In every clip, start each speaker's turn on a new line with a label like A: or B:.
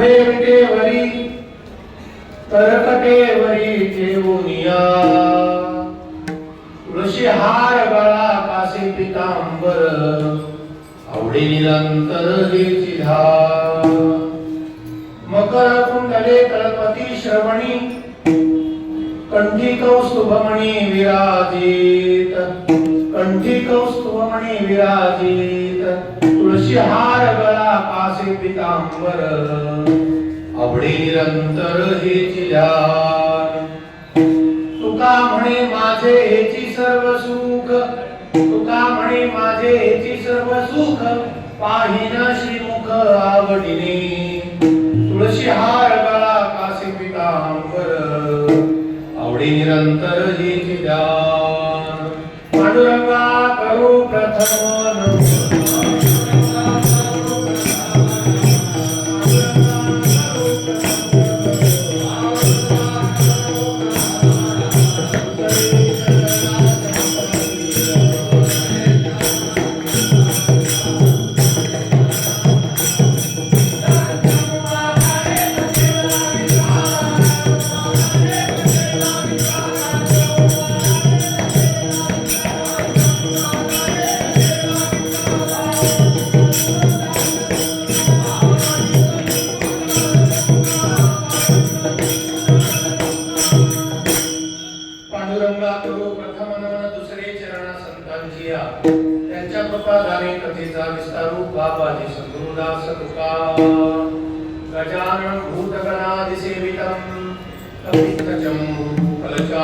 A: उभे तरकटेवरी ठेवूनिया तुळशी हार गळा काशी पितांबर आवडी निरंतर हेची धार. मकर कुंडले तळपती श्रवणी कंठी कौस्तुभमणी विराजित. कंठी कौस्तुभमणी विराजित। तुळशी हार गळा पासे पितांबर। आवडी निरंतर हे तुका म्हणे माझे हेची सर्व सुख। तुका म्हणे माझे हेची सर्व सुख। पाहिना श्रीमुख आवडीने। तुळशी हार गळा कासे पितांबर। आवडी निरंतर हे ध्यान पांडुरंगा करू प्रथम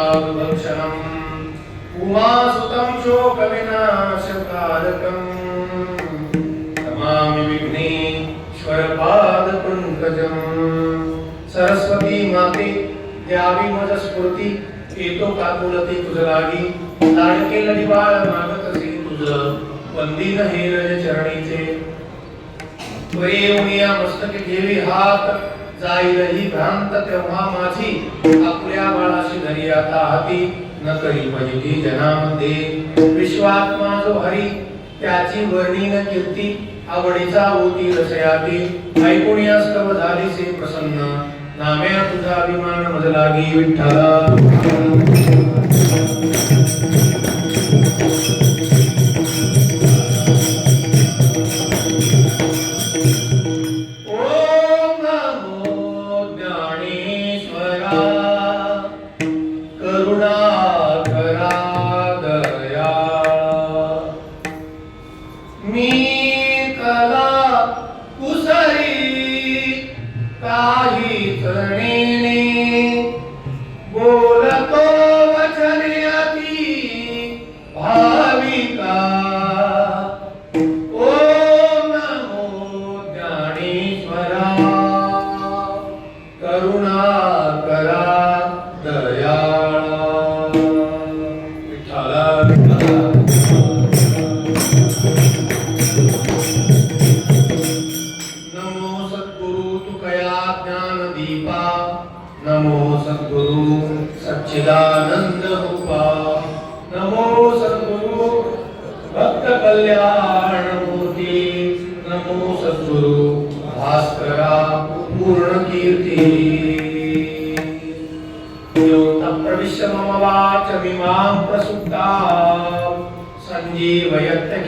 A: कलचारुभक्षणम उमासुतं शोकविनाशकारकम् नमामि विघ्नेश्वरपादपङ्कजम् सरस्वती माते द्यावी मज स्फूर्ती येतो काकुलती तुझ लागी लाडके लढिबाळ मागत असे तुझ वंदीन हे रज चरणीचे त्वरे येऊनिया मस्तके घेवी हात जाईल ही भ्रांत तेव्हा माझी. आपल्या बाळाशी धरी आता हाती. न करी पहिली जनामध्ये विश्वात्मा जो हरी त्याची वर्णी न कीर्ती. आवडीचा होती रसयाती. ऐकून या स्तव झाली से प्रसन्न. नाम्या तुझा अभिमान मजलागी विठ्ठला.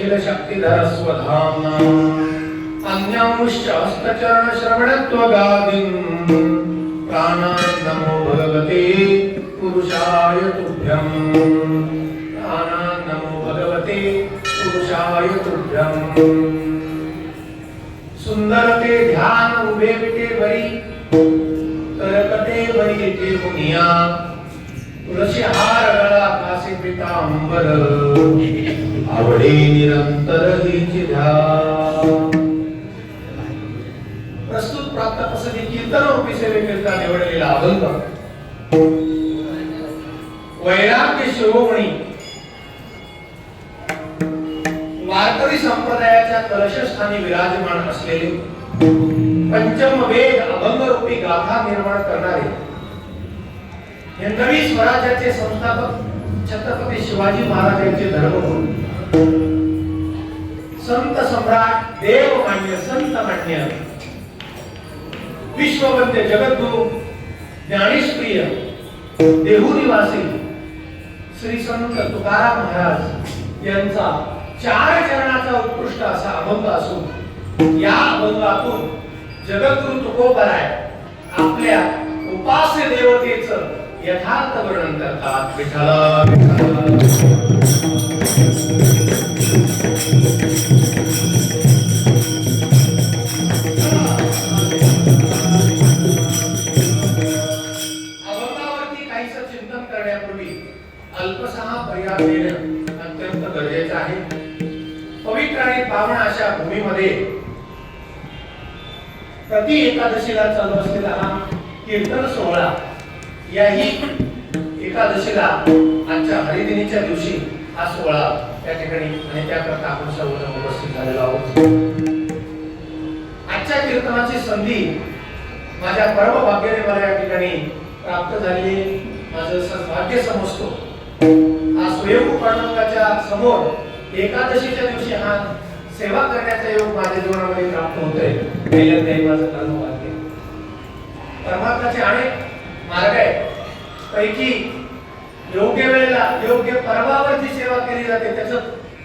A: शक्तिधर स्वधाम्ना अन्यांश्च हस्तचरण श्रवणत्वगादिन् प्राणान्नमो भगवते पुरुषाय तुभ्यम्। प्राणान्नमो भगवते पुरुषाय तुभ्यम्। सुंदर ते ध्यान उभे विटे बरी तरकते बरी ते मुनिया। तुलसी हार गळा कासे पितांबर। आवडे निरंतर हिची प्रस्तुत प्राप्त प्रसंगी कीर्तन रूपी सेवेकरिता निवडलेला अभंग. वैराग्य शिरोमणी. वारकरी संप्रदायाच्या कलशस्थानी विराजमान असलेले पंचम वेद अभंग रूपी गाथा निर्माण करणारे हे नवी स्वराज्याचे संस्थापक छत्रपती शिवाजी महाराजांचे धर्मगुरू. संत सम्राट देवमान्य संत मान्य विश्ववंते जगद्गुरु ज्ञानेश्वरीय देहू श्री संत तुकाराम महाराज यांचा चार चरणाचा उत्कृष्ट असा अभंग असून या अभंगातून जगद्गुरु तुकोबराय आपल्या उपास्य देवतेचं यथार्थ वर्णन करतात. विठ्ठल. प्रति एकादशीला चालू असलेला हा कीर्तन सोहळा याही एकादशीला आजच्या हरिदिनीच्या दिवशी हा सोहळा त्या ठिकाणी आणि त्याकरता आपण सर्वजण उपस्थित झालेलो आहोत. आजच्या कीर्तनाची संधी माझ्या परम भाग्याने मला या ठिकाणी प्राप्त झालेली माझं सद्भाग्य समजतो. हा स्वयंभू पांडुरंगाच्या समोर एकादशीच्या दिवशी हा सेवा करण्याचा योग माझ्या जीवनामध्ये प्राप्त होतोय. पहिल्यांदा हे माझं कर्म भाग्य. परमात्म्याचे अनेक मार्ग आहेत. पैकी योग्य वेळेला योग्य पर्वावरची सेवा केली जाते त्याचं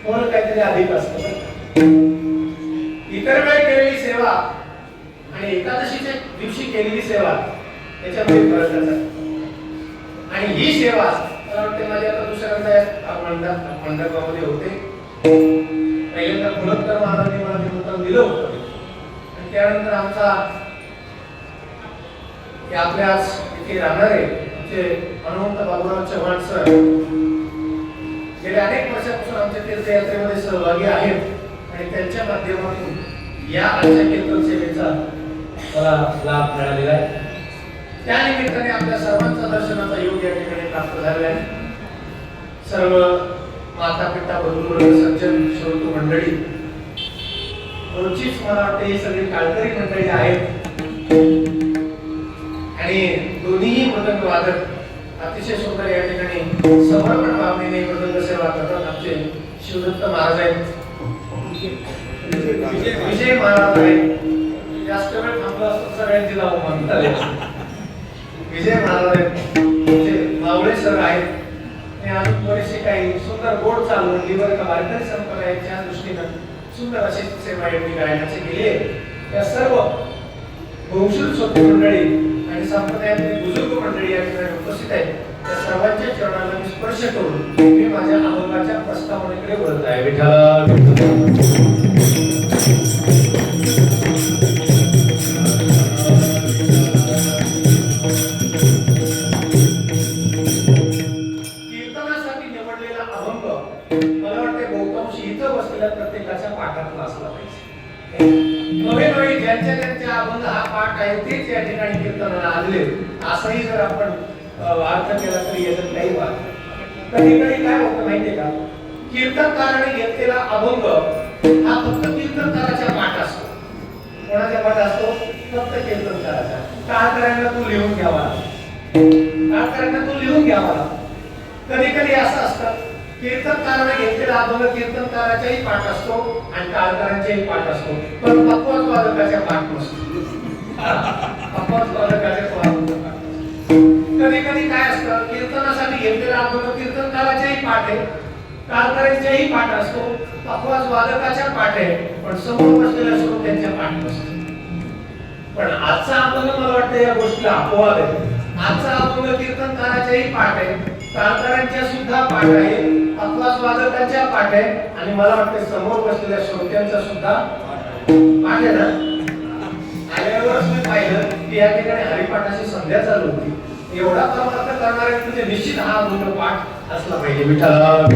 A: फळ काहीतरी अधिक असतं इतर वेळ केलेली सेवा आणि एकादशीच्या दिवशी केलेली सेवा त्याच्यामध्ये फरक असतात आणि ही सेवा मला वाटते माझ्या आता दुसऱ्यांदा मंडप मंडपामध्ये होते. पहिल्यांदा गुणोत्तर महाराजांनी मला निमंत्रण दिलं होतं. आणि त्यानंतर आमचा आपल्या आज इथे राहणारे ते हनुमंत बाबूराव चव्हाण सर गेल्या अनेक वर्षापासून आमच्या तीर्थयात्रेमध्ये सहभागी आहेत आणि त्यांच्या माध्यमातून या आजच्या कीर्तन सेवेचा मला लाभ मिळालेला आहे. त्या निमित्ताने आपल्या सर्वांचा दर्शनाचा योग या ठिकाणी प्राप्त झालेला आहे. सर्व माता पिता बंधू सज्जन श्रोतू मंडळी रोजचीच मला वाटते ही सगळी काळकरी मंडळी आहेत. आणि दोन्हीही मृदंग वादक अतिशय सुंदर या ठिकाणी समर्पण भावनेने मृदंग सेवा करतात आमचे शिवदत्त महाराज आहेत. विजय महाराज आहेत. जास्त वेळ थांबला असतो सगळ्यांची नाव म्हणतात विजय महाराज आहेत. आमचे मावळे सर आहेत. आणि अजून बरेचसे काही सुंदर गोड चालवून लिव्हर का वारकरी संप्रदायाच्या दृष्टीनं सुंदर अशी सेवा यांनी गायनाची केली या त्या सर्व बहुशुल सोपी मंडळी आणि संप्रदायातील बुजुर्ग मंडळी या ठिकाणी उपस्थित आहेत त्या सर्वांच्या चरणाला मी स्पर्श करून मी माझ्या अभंगाच्या प्रस्तावनेकडे वळत आहे. विठ्ठल. त्यांच्या त्यांच्या अभंग हा पाठ आहे तेच या ठिकाणी कीर्तनाला आले असंही जर आपण अर्थ केला तरी याच्यात काही वाद कधी कधी काय होतं माहितीये का? कीर्तनकाराने घेतलेला अभंग हा फक्त कीर्तनकाराच्या पाठ असतो. कोणाच्या पाठ असतो? फक्त कीर्तनकाराचा काळकरांना तू लिहून घ्यावा काळकरांना तू लिहून घ्यावा कधी कधी असं असतं कीर्तनकाराने घेतलेला अभंग कीर्तनकाराच्याही पाठ असतो आणि काळकऱ्यांच्याही पाठ असतो. पण पक्वास वादकाच्या पाठ नसतो. पक्वास वादकाच्या कधी कधी काय असतं कीर्तनासाठी घेतलेला अभंग कीर्तनकाराच्याही पाठ आहे काळकऱ्यांच्याही पाठ असतो पक्वास वादकाच्या पाठ आहे पण समोर बसलेल्या त्यांच्या पाठ नसतो. पण आजचा अभंग मला वाटतं या गोष्टीला अपवाद आहे. आजचा अभंग कीर्तनकाराच्याही पाठ आहे. काळकऱ्यांच्या सुद्धा पाठ आहे. अथवा वादकांच्या पाठ आहे. आणि मला वाटतं समोर बसलेल्या श्रोत्यांचा सुद्धा पाठ आहे ना? आल्यावरच मी पाहिलं की या ठिकाणी हरिपाठाची संध्या चालू होती. एवढा परमार्थ करणारे म्हणजे निश्चित हा अभंग पाठ असला पाहिजे. विठ्ठला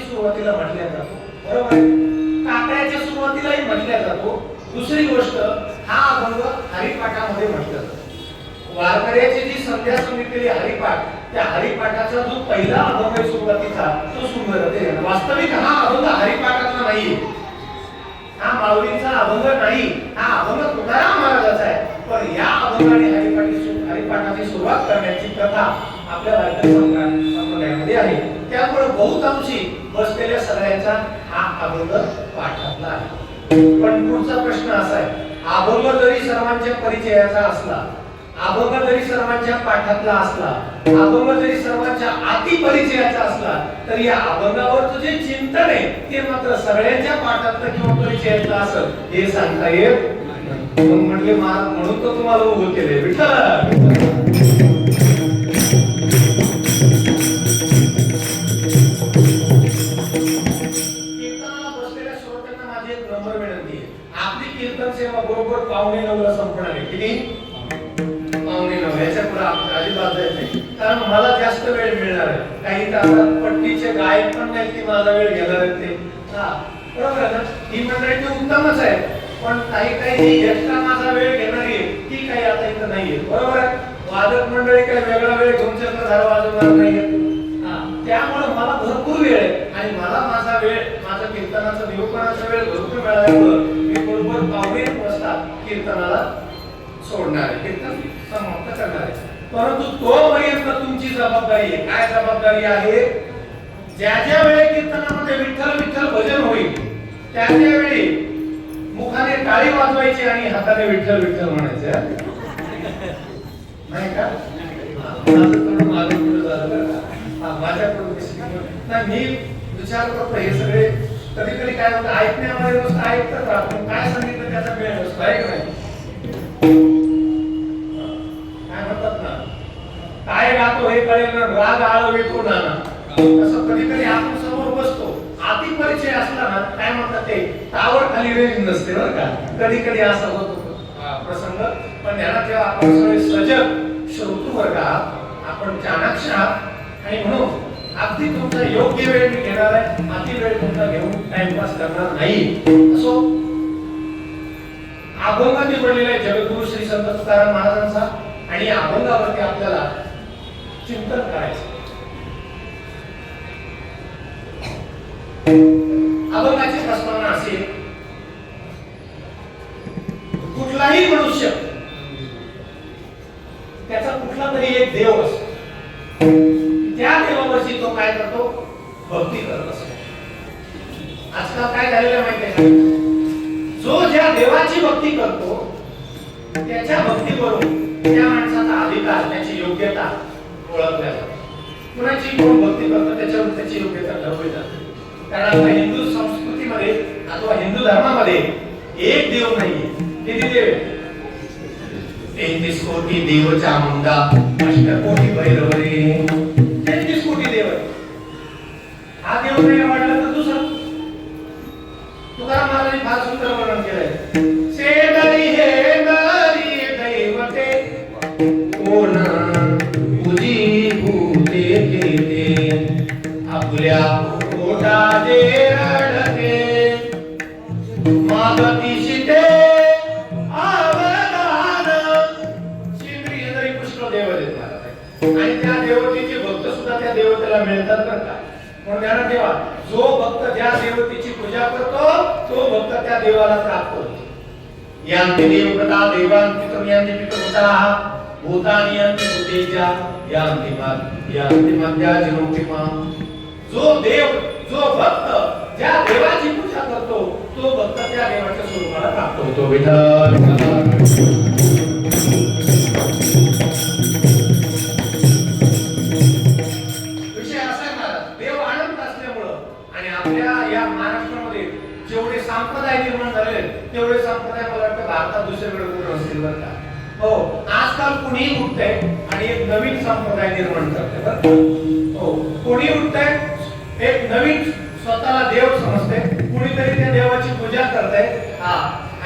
A: सुरुवातीला हा म्हटला जातो. दुसरी गोष्ट हा अभंग हरिपाठामध्ये म्हटला जातो. वारकऱ्याची जी संध्या सांगितलेली हरिपाठ त्या हरिपाठाचा जो पहिला अभंग आहे सुरुवातीचा तो सुंदर वास्तविक हा अभंग हरिपाठाचा नाही हा माऊलींचा अभंग नाही. हा अभंग तुकाराम महाराजाचा आहे. पण या अभंगाने हरिपाठी हरिपाठाची सुरुवात करण्याची कथा आपल्या भारतीय संप्रदायामध्ये आहे. त्यामुळे बहुतांशी बसलेल्या सगळ्यांचा हा अभंग पाठातला आहे. पण पुढचा प्रश्न असा आहे अभंग जरी सर्वांच्या परिचयाचा असला अभंग जरी सर्वांच्या पाठातला असला अभंग जरी सर्वांच्या अति परिचयाचा असला तरी या अभंगावरचं जे चिंतन आहे ते मात्र सगळ्यांच्या पाठातलं किंवा परिचयातलं असं हे सांगता येत नाही. म्हटले म्हणून तो तुम्हाला उभं केलंय विठ्ठल पावणे नऊला संपणार आहे. किती? पावणे नऊ. याच्यापुढे अजिबात जायचं नाही. कारण मला जास्त वेळ मिळणार आहे. काही तासात पट्टीचे गायक पण नाही की माझा वेळ घेणार आहेत ते. हा बरोबर आहे ना? ही मंडळी उत्तमच आहे. पण काही काही एक्स्ट्रा माझा वेळ घेणारी आहे. ती काही आता इथं नाहीये. बरोबर आहे? वादक मंडळी काही वेगळा वेळ घेऊन चक्रधार वाजवणार नाहीये. त्यामुळे मला भरपूर वेळ आहे. आणि मला माझा वेळ माझा कीर्तनाचा निरूपणाचा वेळ भरपूर मिळाल्यामुळे मी बरोबर पाहुणे कीर्तनाला सोडणार आहे. कीर्तन समाप्त करणार आहे. परंतु तोपर्यंत तुमची जबाबदारी आहे. काय जबाबदारी आहे? ज्या ज्या वेळी कीर्तनामध्ये विठ्ठल विठ्ठल भजन होईल त्या त्या वेळी मुखाने टाळी वाजवायची आणि हाताने विठ्ठल विठ्ठल म्हणायचे. नाही का? माझ्याकडून मी विचार करतो हे सगळे कधी कधी काय होतं ऐकण्यामध्ये नुसतं ऐकतात आपण काय सांगितलं त्याचा वेळ नसतो आहे का नाही? काय म्हणतात ना? काय गातो हे कळेल ना राग आळ वेको ना तसं कधी कधी आपण समोर बसतो अति परिचय असला ना काय म्हणतात ते टावर खाली रेंज नसते बरं का. कधी कधी असं होतो प्रसंग. पण ध्यानात ठेवा आपण सगळे सजग श्रोतू वर्ग आपण चाणाक्ष आहात. आणि म्हणून अगदी तुमचा योग्य वेळ मी घेणार आहे. अति वेळ तुमचा घेऊन टाइमपास करणार नाही. असो. अभंग निवडलेला आहे जगद्गुरु श्री संत तुकाराम महाराजांचा. आणि अभंगावरती आपल्याला चिंतन करायचं. अभंगाची प्रस्तावना असेल. कुठलाही मनुष्य त्याचा कुठला तरी एक देव असतो त्या देवावरची तो काय करतो? भक्ती करत असतो. आजकाल काय झालेलं माहिती आहे जो ज्या देवाची भक्ती करतो त्याच्या भक्तीवरून त्या माणसाचा अधिकार त्याची योग्यता ओळखल्या जाते. कुणाची कोण भक्ती करतो त्याच्यावर त्याची योग्यता ठरवली जाते. कारण हिंदू संस्कृतीमध्ये अथवा हिंदू धर्मामध्ये एक देव नाहीये. किती देव तेहतीस कोटी देव चामुंडा अष्टकोटी भैरव रे म्हणून ध्यानात जो भक्त ज्या देवतेची पूजा करतो तो भक्त त्या देवाला प्राप्त होतो. यांती देवप्रता देवांती तुम्यांती पितृभूताः भूतानि यांती भूतेजा यांती मा- यांती मध्या जिनोक्तिमा जो देव जो भक्त ज्या देवाची पूजा करतो तो भक्त त्या देवाच्या स्वरूपाला प्राप्त होतो. विठ्ठल तेवढे संप्रदाय मला वाटतं भारतात दुसरीकडे कुठे असतील बरं का? हो आजकाल कुणी उठतंय आणि एक नवीन संप्रदाय निर्माण करते बरं हो कोणी उठतंय एक नवीन स्वतःला देव समजते कुणीतरी त्या देवाची पूजा करते हा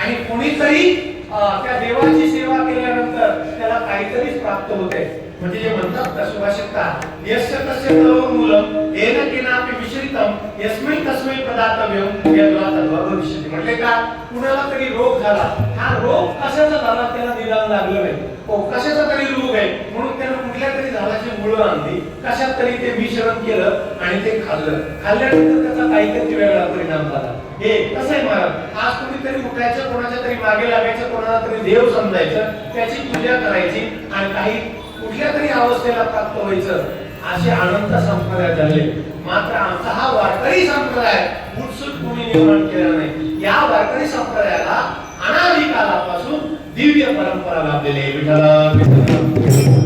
A: आणि कुणीतरी त्या देवाची सेवा केल्यानंतर त्याला काहीतरीच प्राप्त होते म्हणजे जे म्हणतात ना सुभाषिकता यस्य तस्य तव मूलम येन केनापि विश्रितम यस्मै तस्मै प्रदातव्यम यद्वा तद्वा भविष्यति म्हणजे का? कुणाला तरी रोग झाला. हा रोग कशाचा झाला? त्याला निदान लागलं नाही. ओ कशाचा तरी रोग आहे? म्हणून त्यानं कुठल्या तरी झाडाची मुळं आणली. कशात तरी ते मिश्रण केलं आणि ते खाल्लं. खाल्ल्यानंतर त्याचा काहीतरी वेगळा परिणाम झाला. हे कसं आहे महाराज? आज कुणीतरी उठायचं कोणाच्या तरी मागे लागायचं कोणाला तरी देव समजायचं त्याची पूजा करायची आणि काही कुठल्या तरी अवस्थेला प्राप्त व्हायचं असे अनंत संप्रदाय झाले. मात्र आमचा हा वारकरी संप्रदाय उत्सुक कोणी निर्माण केला नाही. या वारकरी संप्रदायाला अनादिकालापासून दिव्य परंपरा लाभलेली आहे. विठ्ठला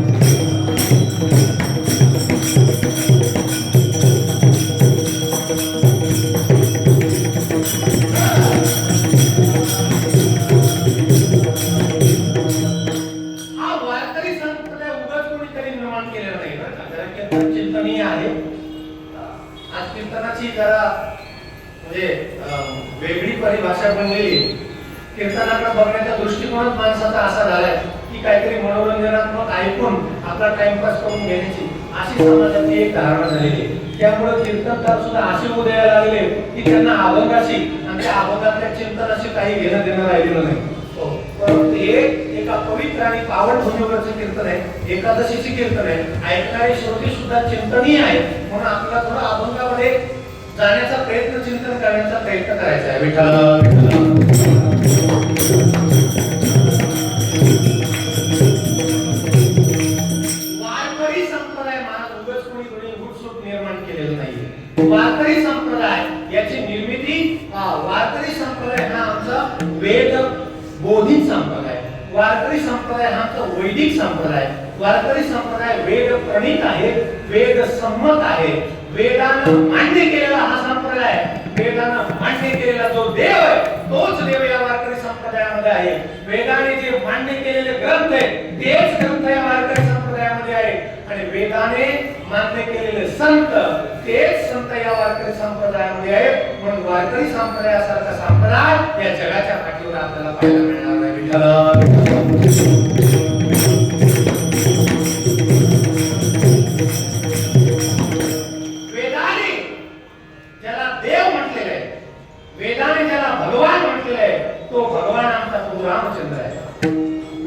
A: कीर्तनाची जरा म्हणजे वेगळी परिभाषा बनलेली कीर्तनाकडे बघण्याचा दृष्टिकोनच माणसाचा असा झालाय की काहीतरी मनोरंजनात्मक ऐकून आपला टाइमपास करून घेण्याची अशी समाजाची एक धारणा झालेली आहे. त्यामुळे कीर्तनकार सुद्धा असे उदया लागले की त्यांना अभंगाशी आणि त्या अभंगातल्या चिंतनाशी काही घेणं देणं राहिलेलं नाही. हो, परंतु हे एका पवित्र आणि पावन भूमीवरचं कीर्तन आहे. एकादशीचे कीर्तन आहे. ऐकणारे श्रोते सुद्धा चिंतनीय आहे म्हणून आपल्याला थोडं अभंगामध्ये जाण्याचा प्रयत्न चिंतन करण्याचा प्रयत्न करायचा आहे. विठ्ठल. वारकरी संप्रदाय महाराज उगच कोणी कोणी गुटसूट निर्माण केलेलं नाही वारकरी संप्रदाय याची निर्मिती हा, वारकरी संप्रदाय हा आमचा वेद बोधित संप्रदाय. वारकरी संप्रदाय हा आमचा वैदिक संप्रदाय. वारकरी संप्रदाय वेद प्रणित आहे वेद संमत आहे वेदानं मान्य केलेला हा संप्रदाय वेदानं मान्य केलेला जो देव आहे तोच देव या वारकरी संप्रदायामध्ये आहे. वेदाने जे मान्य केलेले ग्रंथ आहे तेच ग्रंथ या वारकरी संप्रदायामध्ये आहे. आणि वेदाने मान्य केलेले संत तेच संत या वारकरी संप्रदायामध्ये आहे म्हणून वारकरी संप्रदायासारखा संप्रदाय या जगाच्या पाठीवर आपल्याला पाहायला मिळणार नाही.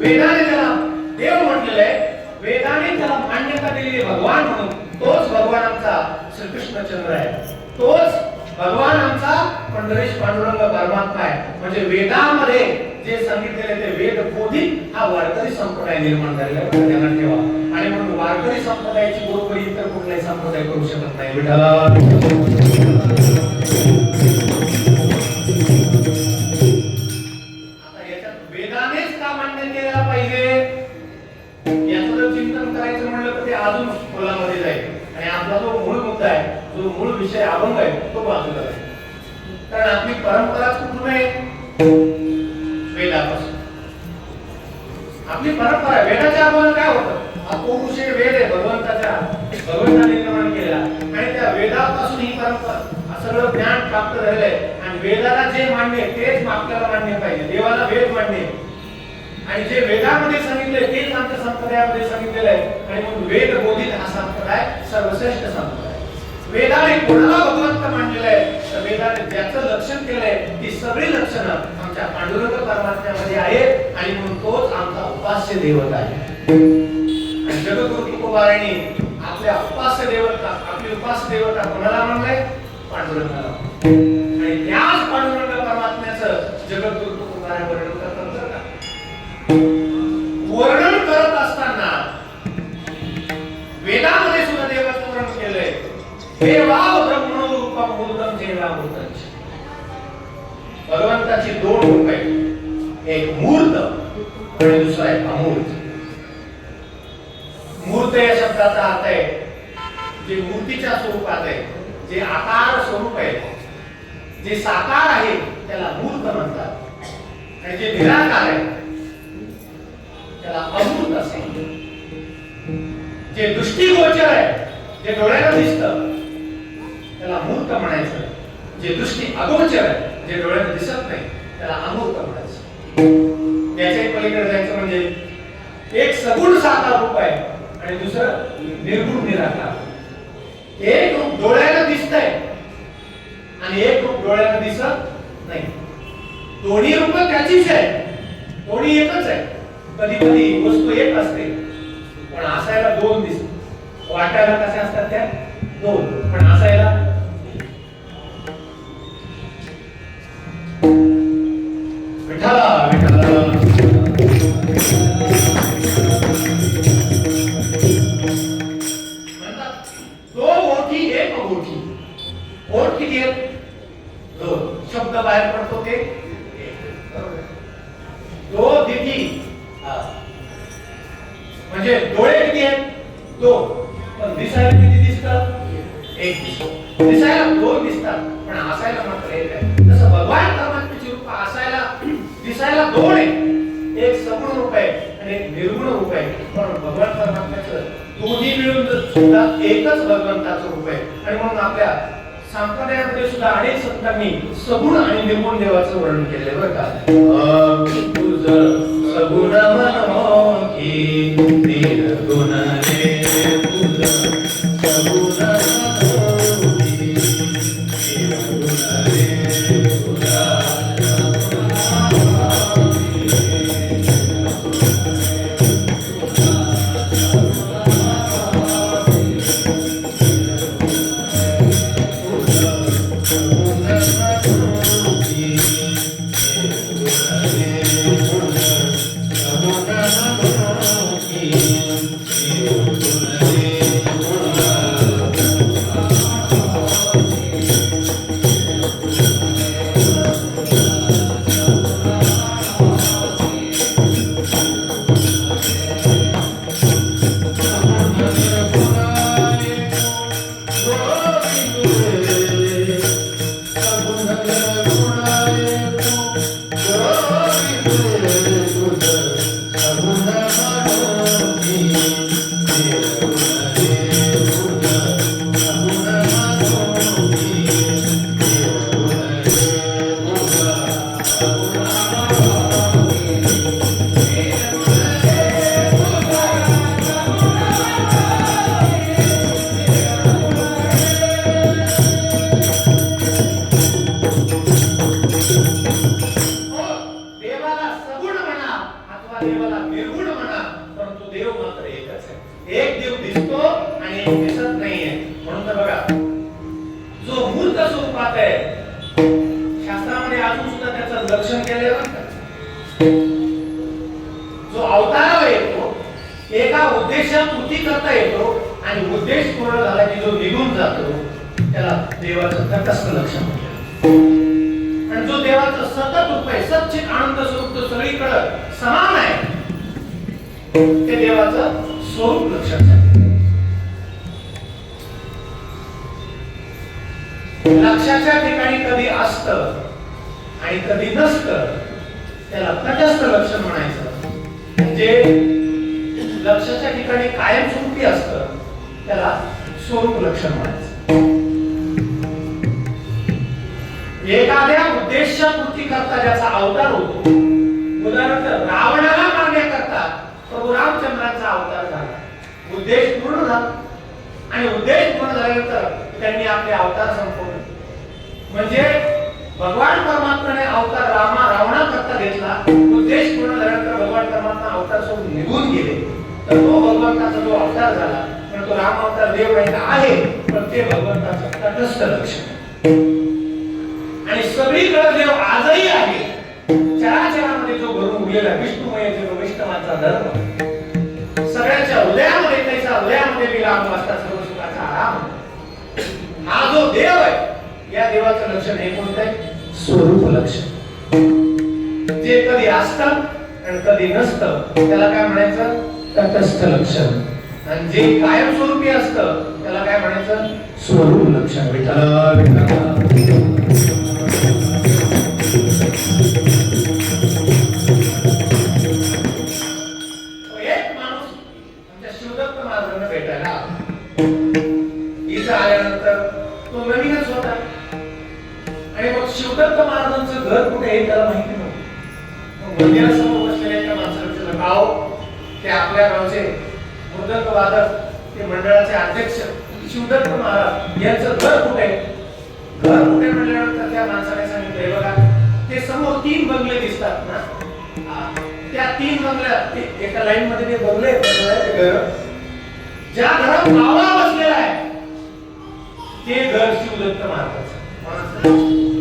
A: वेदाने त्याला देव म्हटलेलं आहे. वेदाने त्याला मान्यता दिलेली भगवान म्हणून. तोच भगवान आमचा श्रीकृष्णचंद्र आहे. तोच भगवान आमचा पंढरीश पांडुरंग परमात्मा आहे. म्हणजे वेदामध्ये जे सांगितलेले ते वेद बोधी हा वारकरी संप्रदाय निर्माण झालेला आहे. ध्यानात ठेवा. आणि म्हणून वारकरी संप्रदायाची बरोबरी इतर कुठलाही संप्रदाय करू शकत नाही. विठाला दैवत आहे. आणि जगद्गुरु आपले उपास्य देवता आपली उपास्य देवता कोणाला म्हणलंय पांडुरंगाला आणि त्याच पांडुरंग परमात्म्याचं जगद्गुरु तुकोबाराय वर्णन करतात बरं का. वर्णन करत असताना वेदामध्ये सुद्धा देवाचं वर्णन केलंय. देवाव ब्रह्मणो मूलम जेवा देवामूर्तम भगवंताची दोन रूप आहेत. एक मूर्त आणि दुसरा आहे अमूर्त मूर्त या शब्दाचा अर्थ आहे जे मूर्तीच्या स्वरूपात आहे जे आकार स्वरूप आहे जे साकार आहे त्याला मूर्त म्हणतात. आणि जे निराकार आहे त्याला अमूर्त असे जे दृष्टीगोचर आहे जे डोळ्याला दिसतं त्याला मूर्त म्हणायचं. जे दृष्टी अगोचर आहे जे डोळ्याला दिसत नाही त्याला अमूर्त म्हणायचं. याच्या पलीकडे जायचं म्हणजे एक सगुण साकार रूप आहे आणि दुसरं निर्गुण निराकार. एक रूप डोळ्याला दिसतंय आणि एक रूप डोळ्याला दिसत नाही. दोन्ही रूप त्याचीच आहे दोन्ही एकच आहे कधी कधी वस्तू एक असते. पण असायला दोन दिसत वाटायला कशा असतात त्या? दोन. पण असायला म्हणजे डोळे किती आहेत? दोन. पण दिसायला किती दिसतात? एक दिसतो. दिसायला दोन दिसतात पण असायला मात्र एक आहे. जसं भगवान परमात्म्याची रूप असायला दिसायला दोन आहे एक सगुण रूप आहे आणि एक निर्गुण रूप आहे. पण भगवान परमात्म्याचं दोन्ही मिळून सुद्धा एकच भगवंताचं रूप आहे. आणि म्हणून आपल्या संप्रदायामध्ये सुद्धा अनेक संतांनी सगुण आणि निर्गुण देवाचं वर्णन केलेलं बरं का? अं, तुझं सगुण लक्षाच्या ठिकाणी कायमस्वरूपी असत. त्याला स्वरूप लक्षण म्हणायचं. एखाद्या उद्देश पूर्ती करता ज्याचा अवतार होतो उदाहरणार्थ रावणाला मारण्याकरता प्रभू रामचंद्रांचा अवतार झाला. उद्देश पूर्ण झाला. आणि उद्देश पूर्ण झाल्यानंतर त्यांनी आपले अवतार संपवले. म्हणजे भगवान परमात्माने अवतार रामा रावणाकरता घेतला उद्देश पूर्ण झाल्यानंतर भगवान परमात्मा अवतार सोडून निघून गेले. तर तो भगवंताचा जो अवतार झाला पण तो राम अवतार देव आहे पण ते भगवंताचं तटस्थ लक्षण आणि सगळीकडे देव आजही आहे. चराचरामध्ये जो भरून उरलेला विष्णुमय जो वैष्णवाचा धर्म सगळ्याच्या हृदयामध्ये त्याच्या हृदयामध्ये राम वाचता सर्व सुखाचा आराम हा जो देव आहे या देवाचं लक्षण हे कोणतं आहे स्वरूप लक्षण जे कधी असतं आणि कधी नसतं त्याला काय म्हणायचं? तटस्थ लक्षण. आणि जे कायमस्वरूपी असतं त्याला काय म्हणायचं? स्वरूप लक्षण विठ्ठल विठ्ठल तो एक माणूस आमच्या शिवदत्त महाराजांना भेटायला आला. इथं आल्यानंतर तो नवीनच होता. आणि मग शिवदत्त महाराजांचं घर कुठे आहे त्याला माहिती नव्हतं. मंदिरासमोर बसलेल्या एका माणसाला विचारलं, गाव ते आपल्या गावचे मृदंग वादक ते मंडळाचे अध्यक्ष शिवदत्त महाराज यांचं घर कुठे? घर कुठे म्हणल्यानंतर त्या माणसाने सांगितलं बघा ते समोर तीन बंगले दिसतात ना. त्या तीन बंगल्या ते- एका लाईन मध्ये ते बंगले घर? ज्या घरात कावळा बसलेला आहे ते घर शिवदत्त महाराज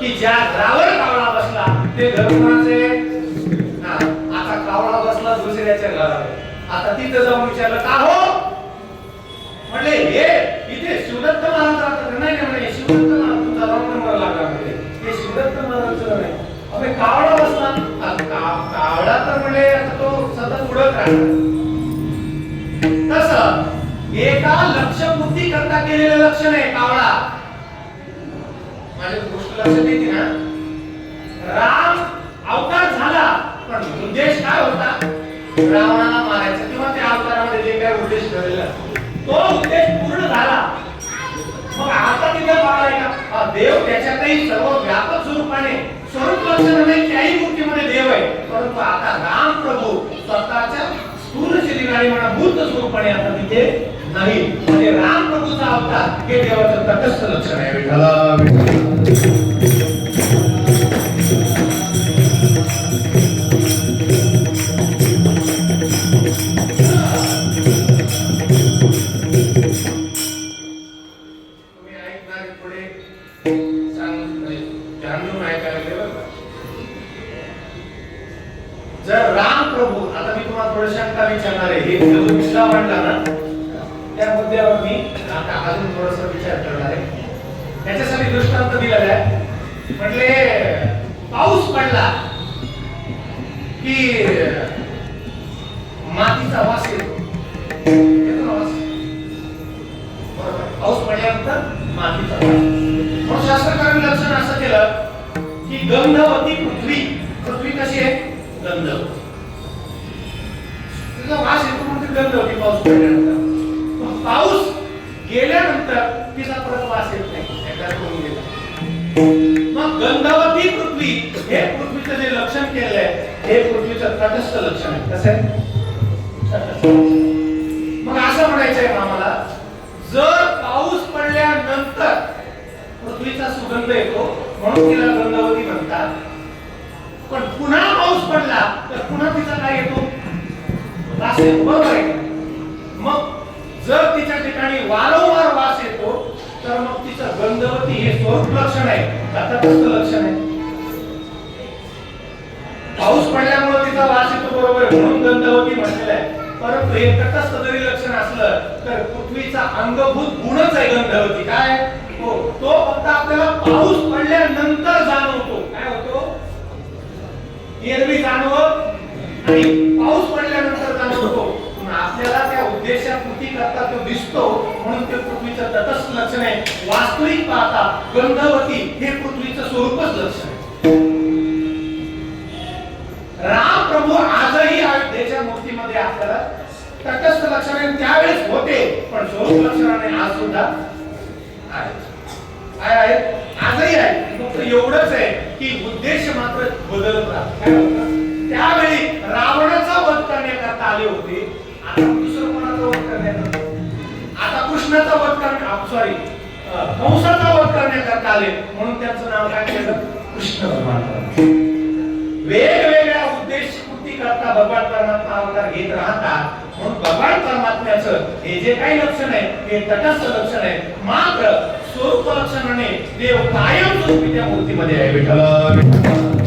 A: की ज्या घरावर कावळा बसला ते घर कोणाचे आता कावळा बसला दुसऱ्याच्या घरावर. आता तिथं जाऊन विचारलं का हो? म्हणले हे इथे शिवदत्त महाराज राहतात नाही म्हणे शिवदत्त महाराज तुमचा रॉंग नंबर लागला म्हणजे हे शिवदत्त महाराज नाही अबे कावळा बसला. का- कावळा तर म्हणे आता तो सतत उडत राहणार. तसं एका लक्ष बुद्धी करता केलेलं लक्षण आहे कावळा. माझ्या गोष्ट ना? राम अवतार झाला पण उद्देश काय होता? रावणाला मारायचा किंवा त्या अवतारामध्ये जे काय उद्देश ठरलेला तो उद्देश पूर्ण झाला. मग आता तिथे पाहायला का? देव त्याच्यातही सर्व व्यापक स्वरूपाने स्वरूप लक्षणाने त्याही मूर्तीमध्ये देव आहे. परंतु आता राम प्रभू स्वतःच्या स्थूल शरीराने म्हणा भूत स्वरूपाने आता तिथे नाही म्हणजे राम प्रभूचा अवतार हे देवाचं तटस्थ लक्षण आहे. का? जर राम प्रभू आता मी तुम्हाला थोडं शंका विचारणार आहे. हे जो विश्वा मांडला ना त्या मुद्द्यावर मी आता अजून थोडस विचार करणार आहे. त्याच्यासाठी दृष्टांत दिलेला आहे. म्हटले पाऊस पडला की मातीचा वास येतो. पाऊस पडल्यानंतर मातीचा वास. म्हणून शास्त्रकारांनी लक्षण असं केलं की गंधवती पृथ्वी. पृथ्वी कशी आहे? गंधवती. तिचा वास येतो म्हणून ती गंधवती पाऊस पडल्यानंतर. पाऊस गेल्यानंतर तिचा परत वास येत नाही. करून मग गंधवती पृथ्वी हे पृथ्वीचं जे लक्षण केलंय हे पृथ्वीचं तटस्थ लक्षण आहे. कसं आहे? मग असं म्हणायचंय आम्हाला जर पाऊस पडल्यानंतर पृथ्वीचा सुगंध येतो म्हणून तिला गंधवती म्हणतात. पण पुन्हा पाऊस पडला तर पुन्हा तिचा काय येतो? बरोबर आहे. जर तिच्या ठिकाणी वारंवार वास येतो तर मग तिचं गंधवती हे स्वरूप लक्षण आहे. आता लक्षण आहे? पाऊस पडल्यामुळे तिचा वास येतो बरोबर म्हणून गंधवती म्हटलेलं आहे. परंतु हे तटस्थ जरी लक्षण असलं तर पृथ्वीचा अंगभूत गुणच आहे गंधवती. काय? हो तो फक्त आपल्याला पाऊस पडल्यानंतर जाणवतो. काय होतो? एरवी जाणवत आणि पाऊस पडल्यानंतर आपल्याला त्या उद्देशापूर्ती करता तो दिसतो म्हणून ते पृथ्वीचं तटस्थ लक्षण आहे. वास्तविक पाहता गंधवती हे पृथ्वीचं स्वरूपच लक्षण आहे. राम प्रभू आजही अयोध्येच्या मूर्तीमध्ये आपल्याला तटस्थ लक्षणाने त्यावेळेस होते पण स्वरूप लक्षणाने आज सुद्धा आहे आहे. आजही आहे. फक्त एवढंच आहे की उद्देश मात्र बदलत राहतो. त्यावेळी रावणाचा वध करण्याकरता आले होते. आता दुसरं कोणाचा वध करण्याकरता आता कृष्णाचा वध करण्या सॉरी कंसाचा वध करण्याकरता आले. म्हणून त्यांचं नाव काय केलं? कृष्ण भगवान. वेगवेगळ्या उद्देश पूर्ती करता भगवान परमात्मा अवतार घेत राहतात. म्हणून भगवान परमात्म्याचं हे जे काही लक्षण आहे हे तटस्थ लक्षण आहे. मात्र स्वरूप लक्षणाने देव कायम स्वरूपी त्या मूर्तीमध्ये आहे विठ्ठल